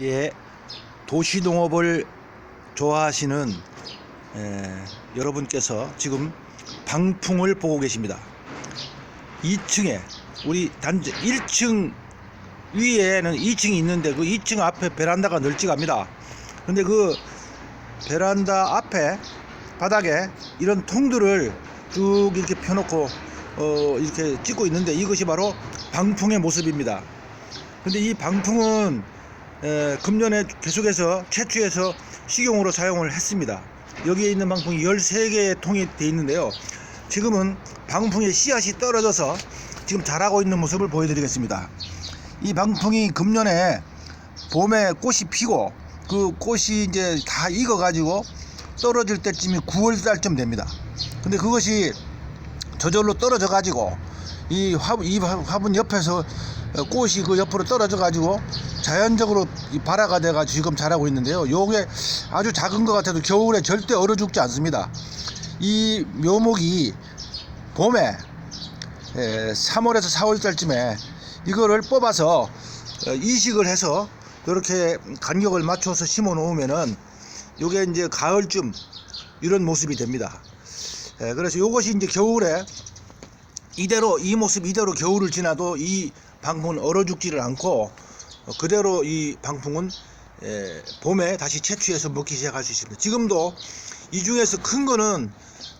예, 도시농업을 좋아하시는 에, 여러분께서 지금 방풍을 보고 계십니다. 2층에 우리 단지 1층 위에는 2층이 있는데 그 2층 앞에 베란다가 널찍합니다. 근데 그 베란다 앞에 바닥에 이런 통들을 쭉 이렇게 펴놓고 어, 이렇게 찍고 있는데 이것이 바로 방풍의 모습입니다. 근데 이 방풍은 에, 금년에 계속해서 채취해서 식용으로 사용을 했습니다. 여기에 있는 방풍이 13개의 통이 되어 있는데요. 지금은 방풍의 씨앗이 떨어져서 지금 자라고 있는 모습을 보여드리겠습니다. 이 방풍이 금년에 봄에 꽃이 피고 그 꽃이 이제 다 익어가지고 떨어질 때쯤이 9월 달쯤 됩니다. 근데 그것이 저절로 떨어져 가지고 이 화분, 이 화- 화분 옆에서 꽃이 그 옆으로 떨어져 가지고 자연적으로 이 발화가 돼 가지고 지금 자라고 있는데요. 요게 아주 작은 것 같아도 겨울에 절대 얼어 죽지 않습니다. 이 묘목이 봄에 에, 3월에서 4월 달쯤에 이거를 뽑아서 어, 이식을 해서 이렇게 간격을 맞춰서 심어 놓으면은 요게 이제 가을쯤 이런 모습이 됩니다. 예, 그래서 요것이 이제 겨울에 이대로 이 모습 이대로 겨울을 지나도 이 방풍은 얼어 죽지를 않고 어, 그대로 이 방풍은 예, 봄에 다시 채취해서 먹기 시작할 수 있습니다. 지금도 이 중에서 큰 거는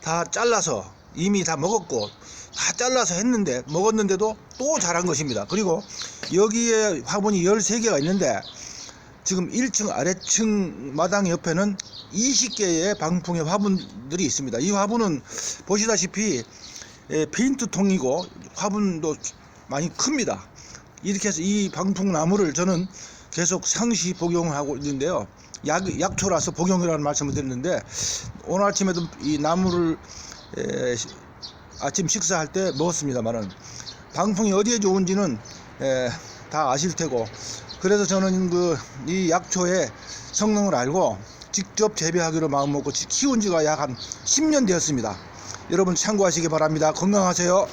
다 잘라서 이미 다 먹었고 다 잘라서 했는데 먹었는데도 또 자란 것입니다. 그리고 여기에 화분이 13개가 있는데 지금 1층 아래층 마당 옆에는 20개의 방풍의 화분들이 있습니다. 이 화분은 보시다시피 예, 페인트 통이고 화분도 많이 큽니다. 이렇게 해서 이 방풍 나무를 저는 계속 상시 복용하고 있는데요. 약, 약초라서 복용이라는 말씀을 드렸는데 오늘 아침에도 이 나무를 에, 시- 아침 식사할 때 먹었습니다만은 방풍이 어디에 좋은지는 에, 다 아실 테고 그래서 저는 그 이 약초의 성능을 알고 직접 재배하기로 마음먹고 지- 키운 지가 약 한 10년 되었습니다. 여러분 참고하시기 바랍니다. 건강하세요.